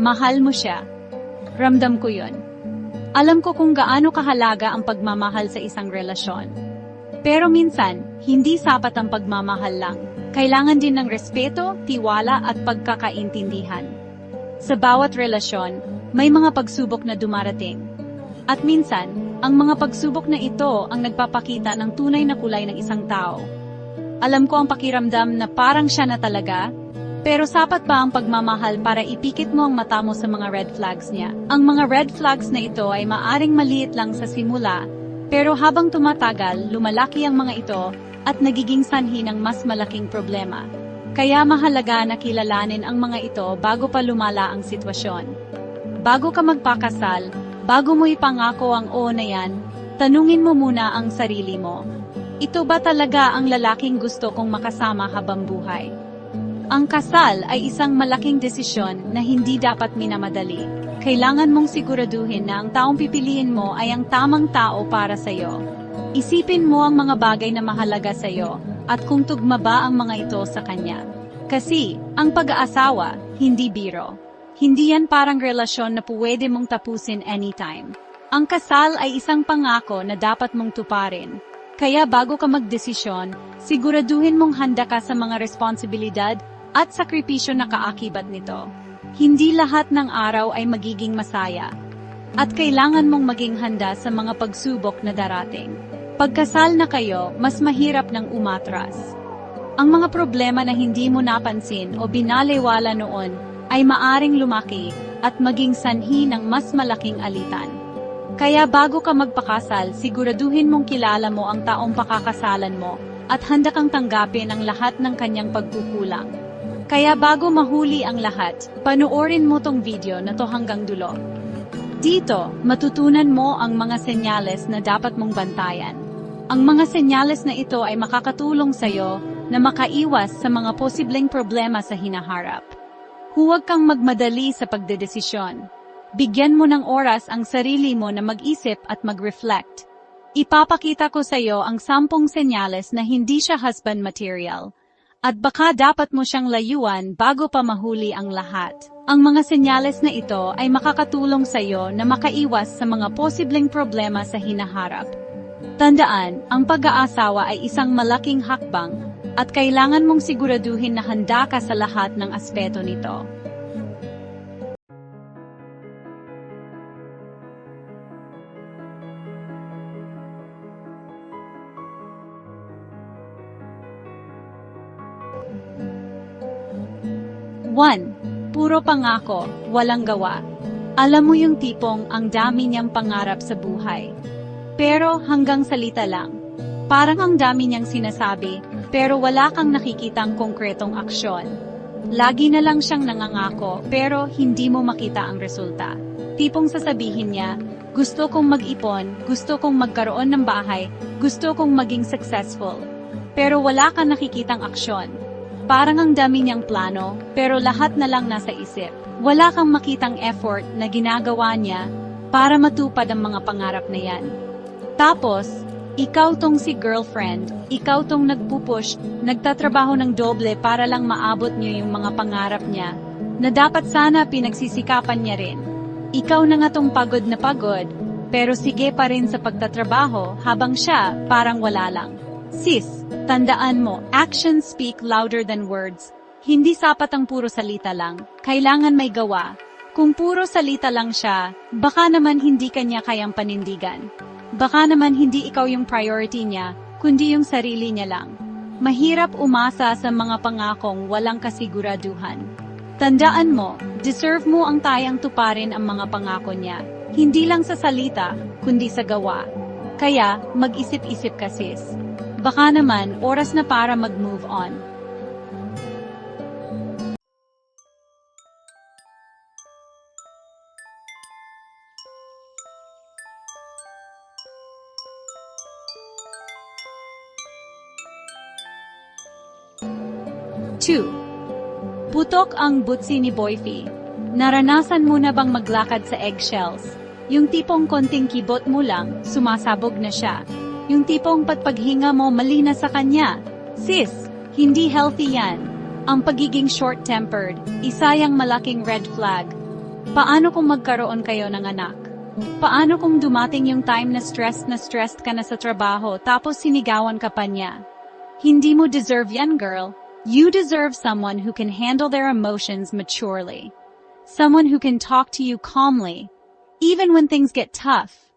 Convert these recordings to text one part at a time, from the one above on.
Mahal mo siya. Ramdam ko yun. Alam ko kung gaano kahalaga ang pagmamahal sa isang relasyon. Pero minsan, hindi sapat ang pagmamahal lang. Kailangan din ng respeto, tiwala at pagkakaintindihan. Sa bawat relasyon, may mga pagsubok na dumarating. At minsan, ang mga pagsubok na ito ang nagpapakita ng tunay na kulay ng isang tao. Alam ko ang pakiramdam na parang siya na talaga, pero sapat ba ang pagmamahal para ipikit mo ang mata mo sa mga red flags niya? Ang mga red flags na ito ay maaring maliit lang sa simula, pero habang tumatagal, lumalaki ang mga ito at nagiging sanhi ng mas malaking problema. Kaya mahalaga na kilalanin ang mga ito bago pa lumala ang sitwasyon. Bago ka magpakasal, bago mo ipangako ang oo na yan, tanungin mo muna ang sarili mo. Ito ba talaga ang lalaking gusto kong makasama habang buhay? Ang kasal ay isang malaking desisyon na hindi dapat minamadali. Kailangan mong siguraduhin na ang taong pipiliin mo ay ang tamang tao para sa iyo. Isipin mo ang mga bagay na mahalaga sa iyo at kung tugma ba ang mga ito sa kanya. Kasi, ang pag-aasawa, hindi biro. Hindi yan parang relasyon na pwede mong tapusin anytime. Ang kasal ay isang pangako na dapat mong tuparin. Kaya bago ka magdesisyon, siguraduhin mong handa ka sa mga responsibilidad at sakripisyo na kaakibat nito. Hindi lahat ng araw ay magiging masaya. At kailangan mong maging handa sa mga pagsubok na darating. Pagkasal na kayo, mas mahirap ng umatras. Ang mga problema na hindi mo napansin o binalewala noon ay maaring lumaki at maging sanhi ng mas malaking alitan. Kaya bago ka magpakasal, siguraduhin mong kilala mo ang taong pakakasalan mo at handa kang tanggapin ang lahat ng kanyang pagkukulang. Kaya bago mahuli ang lahat, panoorin mo tong video na to hanggang dulo. Dito, matutunan mo ang mga senyales na dapat mong bantayan. Ang mga senyales na ito ay makakatulong sa'yo na makaiwas sa mga posibleng problema sa hinaharap. Huwag kang magmadali sa pagdedesisyon. Bigyan mo ng oras ang sarili mo na mag-isip at mag-reflect. Ipapakita ko sa iyo ang sampung senyales na hindi siya husband material. At baka dapat mo siyang layuan bago pa mahuli ang lahat. Ang mga senyales na ito ay makakatulong sa iyo na makaiwas sa mga posibleng problema sa hinaharap. Tandaan, ang pag-aasawa ay isang malaking hakbang at kailangan mong siguraduhin na handa ka sa lahat ng aspeto nito. One, Puro pangako, walang gawa. Alam mo yung tipong ang dami niyang pangarap sa buhay. Pero hanggang salita lang. Parang ang dami niyang sinasabi, pero wala kang nakikitang konkretong aksyon. Lagi na lang siyang nangangako, pero hindi mo makita ang resulta. Tipong sasabihin niya, gusto kong mag-ipon, gusto kong magkaroon ng bahay, gusto kong maging successful. Pero wala kang nakikitang aksyon. Parang ang dami niyang plano, pero lahat na lang nasa isip. Wala kang makitang effort na ginagawa niya para matupad ang mga pangarap na yan. Tapos, ikaw tong si girlfriend, ikaw tong nagpupush, nagtatrabaho ng doble para lang maabot niyo yung mga pangarap niya, na dapat sana pinagsisikapan niya rin. Ikaw na nga tong pagod na pagod, pero sige pa rin sa pagtatrabaho habang siya parang wala lang. Sis, tandaan mo, actions speak louder than words. Hindi sapat ang puro salita lang, kailangan may gawa. Kung puro salita lang siya, baka naman hindi kanya kayang panindigan. Baka naman hindi ikaw yung priority niya, kundi yung sarili niya lang. Mahirap umasa sa mga pangakong walang kasiguraduhan. Tandaan mo, deserve mo ang tayang tuparin ang mga pangako niya. Hindi lang sa salita, kundi sa gawa. Kaya, mag-isip-isip ka sis. Baka naman, oras na para mag-move on. Two. Putok ang butsi ni Boyfie. Naranasan mo na bang maglakad sa eggshells? Yung tipong konting kibot mo lang, sumasabog na siya. Yung tipong patpaghinga mo mali na sa kanya. Sis, hindi healthy yan. Ang pagiging short-tempered, isa yung malaking red flag. Paano kung magkaroon kayo ng anak? Paano kung dumating yung time na stressed na stressed ka na sa trabaho tapos sinigawan ka pa niya? Hindi mo deserve yan, girl. You deserve someone who can handle their emotions maturely. Someone who can talk to you calmly, even when things get tough.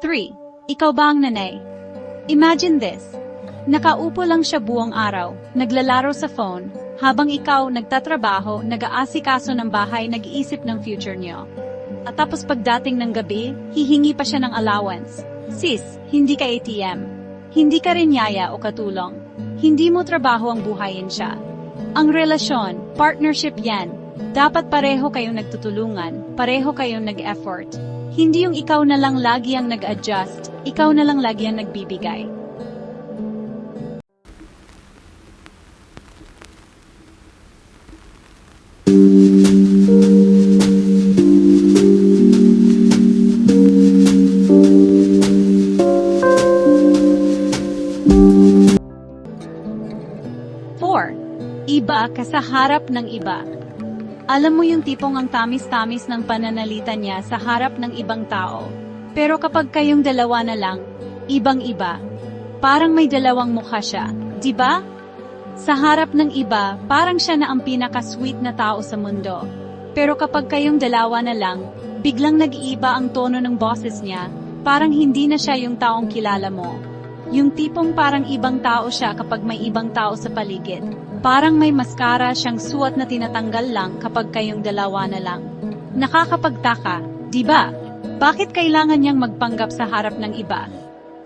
Three, ikaw ba ang nanay? Imagine this. Nakaupo lang siya buong araw, naglalaro sa phone, habang ikaw nagtatrabaho, nag-aasikaso ng bahay, nag-iisip ng future niyo. At tapos pagdating ng gabi, hihingi pa siya ng allowance. Sis, hindi ka ATM. Hindi ka rin yaya o katulong. Hindi mo trabaho ang buhayin siya. Ang relasyon, partnership yan. Dapat pareho kayong nagtutulungan, pareho kayong nag-effort. Hindi yung ikaw na lang lagi ang nag-adjust, ikaw na lang lagi ang nagbibigay. Four, iba ka sa harap ng iba. Alam mo yung tipong ang tamis-tamis ng pananalita niya sa harap ng ibang tao. Pero kapag kayong dalawa na lang, ibang-iba. Parang may dalawang mukha siya, di ba? Sa harap ng iba, parang siya na ang pinaka-sweet na tao sa mundo. Pero kapag kayong dalawa na lang, biglang nag-iiba ang tono ng boses niya, parang hindi na siya yung taong kilala mo. Yung tipong parang ibang tao siya kapag may ibang tao sa paligid. Parang may maskara siyang suot na tinatanggal lang kapag kayong dalawa na lang. Nakakapagtaka, di ba? Bakit kailangan niyang magpanggap sa harap ng iba?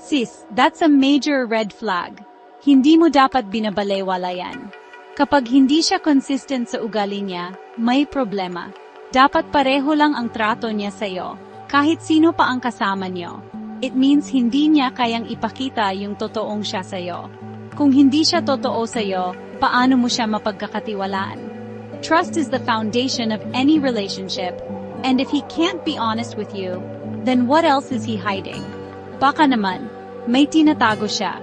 Sis, that's a major red flag. Hindi mo dapat binabalewala yan. Kapag hindi siya consistent sa ugali niya, may problema. Dapat pareho lang ang trato niya sa'yo, kahit sino pa ang kasama niyo. It means hindi niya kayang ipakita yung totoong siya sa'yo. Kung hindi siya totoo sa'yo, paano mo siya mapagkakatiwalaan? Trust is the foundation of any relationship, and if he can't be honest with you, then what else is he hiding? Baka naman, may tinatago siya.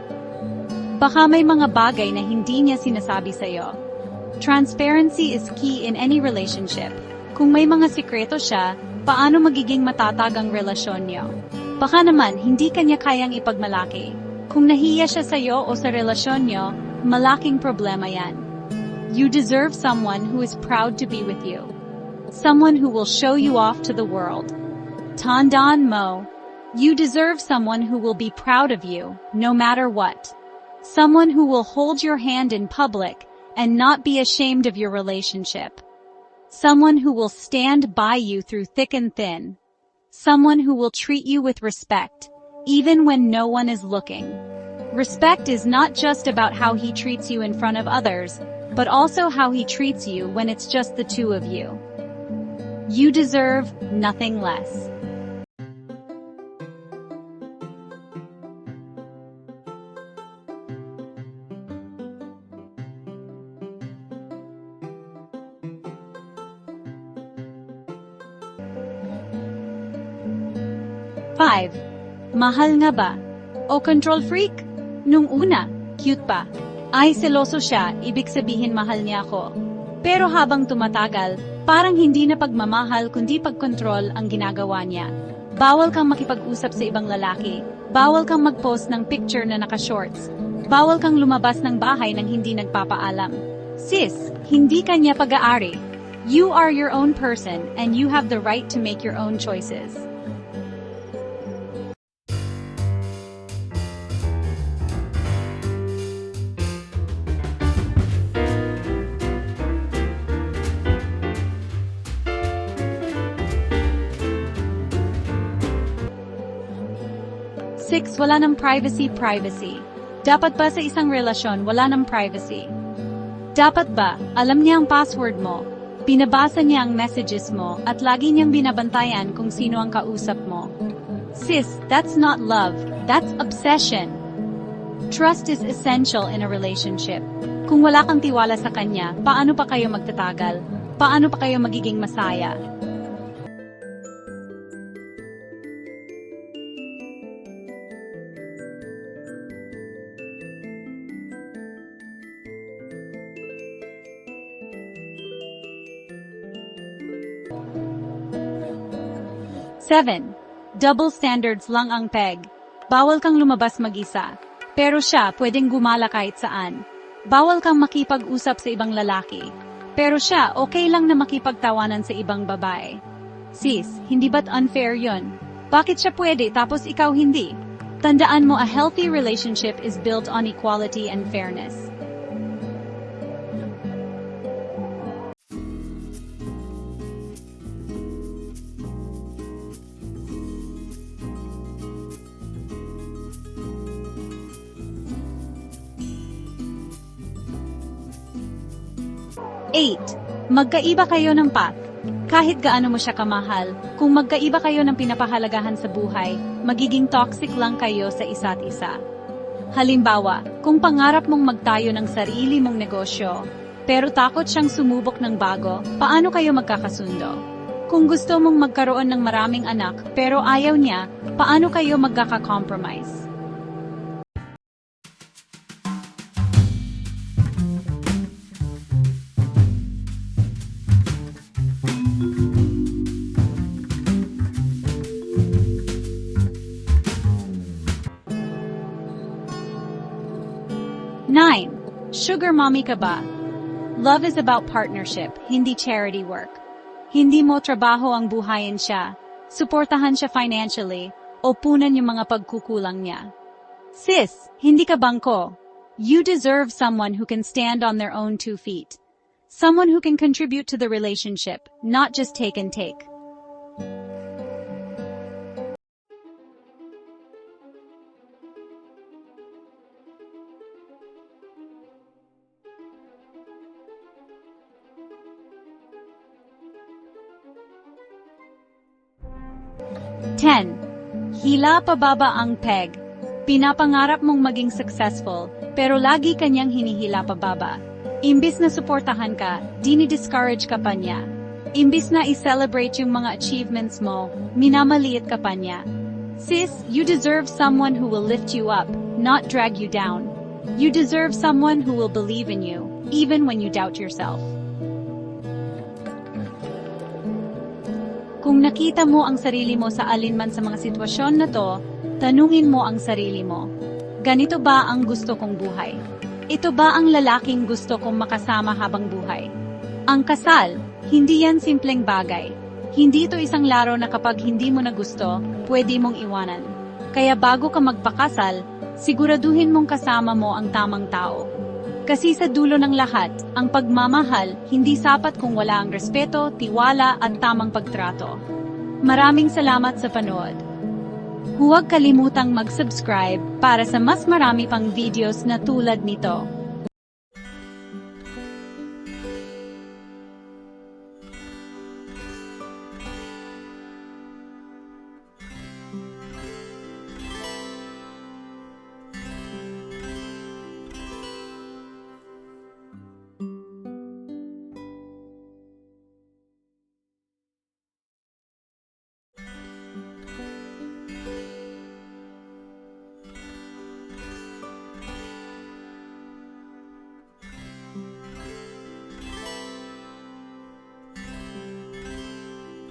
Baka may mga bagay na hindi niya sinasabi sa'yo. Transparency is key in any relationship. Kung may mga sikreto siya, paano magiging matatag ang relasyon niyo? Baka naman, hindi kanya kayang ipagmalaki. Kung nahiya siya sa'yo o sa relasyon niyo, malaking problema yan. You deserve someone who is proud to be with you. Someone who will show you off to the world. Tandaan mo, you deserve someone who will be proud of you, no matter what. Someone who will hold your hand in public and not be ashamed of your relationship. Someone who will stand by you through thick and thin. Someone who will treat you with respect, even when no one is looking. Respect is not just about how he treats you in front of others, but also how he treats you when it's just the two of you. You deserve nothing less. Five. Mahal nga ba? O control freak? Nung una, cute pa. Ay, seloso siya, ibig sabihin mahal niya ako. Pero habang tumatagal, parang hindi na pagmamahal kundi pagkontrol ang ginagawa niya. Bawal kang makipag-usap sa ibang lalaki. Bawal kang mag-post ng picture na naka-shorts. Bawal kang lumabas ng bahay nang hindi nagpapaalam. Sis, hindi kanya pag-aari. You are your own person and you have the right to make your own choices. Six, wala ng privacy, privacy. Dapat ba sa isang relasyon wala ng privacy? Dapat ba, alam niya ang password mo, binabasa niya ang messages mo, at lagi niyang binabantayan kung sino ang kausap mo? Sis, that's not love, that's obsession. Trust is essential in a relationship. Kung wala kang tiwala sa kanya, paano pa kayo magtatagal? paano pa kayo magiging masaya? Seven. Double standards lang ang peg. Bawal kang lumabas mag-isa. Pero siya pwedeng gumala kahit saan. Bawal kang makipag-usap sa ibang lalaki. Pero siya okay lang na makipagtawanan sa ibang babae. Sis, hindi ba't unfair yon? Bakit siya pwede tapos ikaw hindi? Tandaan mo a healthy relationship is built on equality and fairness. Eight, magkaiba kayo ng path. Kahit gaano mo siya kamahal, kung magkaiba kayo ng pinapahalagahan sa buhay, magiging toxic lang kayo sa isa't isa. Halimbawa, kung pangarap mong magtayo ng sarili mong negosyo, pero takot siyang sumubok ng bago, paano kayo magkakasundo? Kung gusto mong magkaroon ng maraming anak pero ayaw niya, paano kayo magkaka-compromise? Sugar mommy ka ba? Love is about partnership, hindi charity work. Hindi mo trabaho ang buhayin siya, suportahan siya financially, o punan yung mga pagkukulang niya. Sis, hindi ka bangko. You deserve someone who can stand on their own two feet. Someone who can contribute to the relationship, not just take and take. Ten. Hila pababa ang peg. Pinapangarap mong maging successful, pero lagi kanyang hinihila pababa. Imbis na suportahan ka, dini-discourage ka pa niya. Imbis na i-celebrate yung mga achievements mo, minamaliit ka pa niya. Sis, you deserve someone who will lift you up, not drag you down. You deserve someone who will believe in you, even when you doubt yourself. Kung nakita mo ang sarili mo sa alinman sa mga sitwasyon na to, tanungin mo ang sarili mo. Ganito ba ang gusto kong buhay? Ito ba ang lalaking gusto kong makasama habang buhay? Ang kasal, hindi yan simpleng bagay. Hindi ito isang laro na kapag hindi mo na gusto, pwede mong iwanan. Kaya bago ka magpakasal, siguraduhin mong kasama mo ang tamang tao. Kasi sa dulo ng lahat, ang pagmamahal hindi sapat kung wala ang respeto, tiwala at tamang pagtrato. Maraming salamat sa panood. Huwag kalimutang mag-subscribe para sa mas marami pang videos na tulad nito.